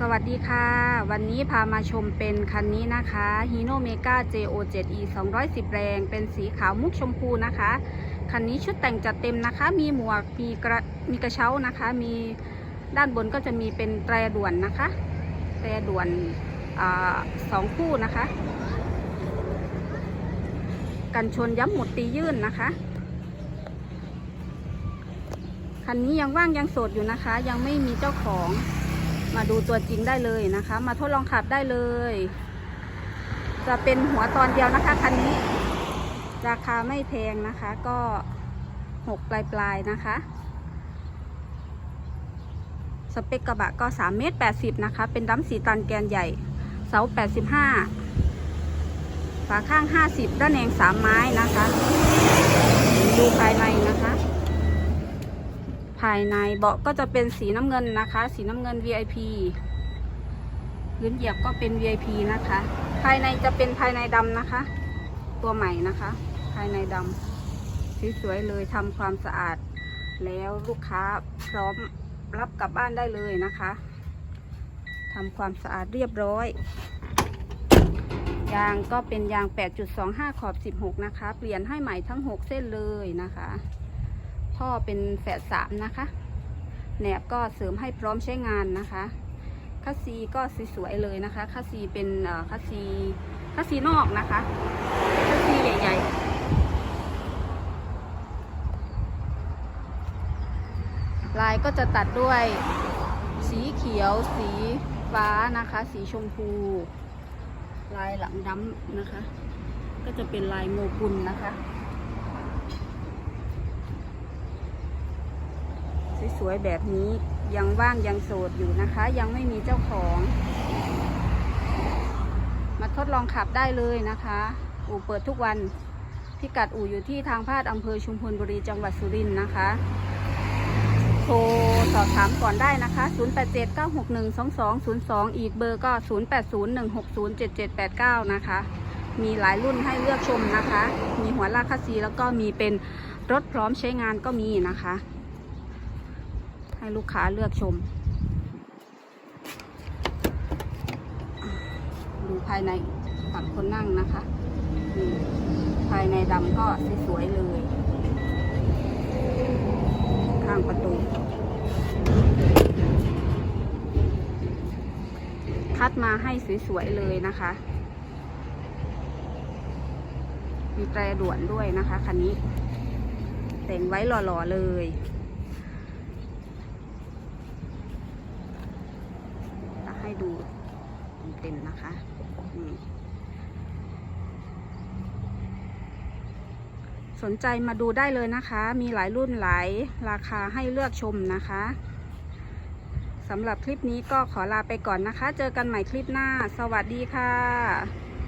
สวัสดีค่ะ วันนี้พามาชมเป็นคันนี้นะคะ Hino Mega JO7E 210 แรง เป็นสีขาวมุกชมพูนะคะ คันนี้ชุดแต่งจัดเต็มนะคะ มีหมวก มีกระมีกระเช้านะคะ มีด้านบนก็จะมีเป็นแตรด่วนนะคะ แตรด่วนอสองคู่นะคะ กันชนย้ำหมดตียื่นนะคะคันนี้ยังว่างยังโสดอยู่นะคะ ยังไม่มีเจ้าของ มาดูตัวจริงได้เลยนะคะ มาทดลองขับได้เลย จะเป็นหัวตอนเดียวนะคะคันนี้ ราคาไม่แพงนะคะก็หกปลายปลายๆนะคะ สเปคกระบะก็3เมตร80นะคะ เป็นดั้มสีตันแกนใหญ่ เสา85ฝาข้าง 50 ด้านแนง3 ไม้นะคะ ดูภายในายในเบาะก็จะเป็นสีน้ำเงินนะคะ สีน้ำเงิน VIP พื้นเหยียบก็เป็น VIP นะคะ ภายในจะเป็นภายในดำนะคะ ตัวใหม่นะคะ ภายในดำสวยๆเลยทำความสะอาด แล้วลูกค้าพร้อมรับกลับบ้านได้เลยนะคะทำความสะอาดเรียบร้อย ยางก็เป็นยาง 8.25 ขอบ 16 นะคะ เปลี่ยนให้ใหม่ทั้ง 6 เส้นเลยนะคะ ท่อเป็นแฝดสามนะคะ แหนบก็เสริมให้พร้อมใช้งานนะคะคัสซีก็สวยๆเลยนะคะคัสซีเป็นคัสซีคัสซีนอกนะคะคัสซีใหญ่ๆลายก็จะตัดด้วยสีเขียวสีฟ้านะคะ สีชมพู ลายหลังดำนะคะ ก็จะเป็นลายโมกุลนะคะ สวยๆแบบนี้ยังว่างยังโสดอยู่นะคะ ยังไม่มีเจ้าของ มาทดลองขับได้เลยนะคะ อู่เปิดทุกวันพิกัดอู่อยู่ที่ทางพาดอำเภอชุมพลบุรีจังหวัดสุรินทร์นะคะ โทรสอบถามก่อนได้นะคะ 0879612202 อีกเบอร์ก็ 0801607789 นะคะ มีหลายรุ่นให้เลือกชมนะคะ มีหัวลากคัสซีแล้วก็มีเป็นรถพร้อมใช้งานก็มีนะคะ ให้ลูกค้าเลือกชม ดูภายในฝั่งคนนั่งนะคะภายในดำก็สวยๆเลย ข้างประตู คัดมาให้สวยๆเลยนะคะ มีแตรด่วนด้วยนะคะคันนี้ แต่งไว้หล่อๆเลย ให้ ดูเต็มๆนะคะนี่สนใจมาดูได้เลยนะคะ มีหลายรุ่นหลายราคาให้เลือกชมนะคะสำหรับคลิปนี้ก็ขอลาไปก่อนนะคะ เจอกันใหม่คลิปหน้า สวัสดีค่ะ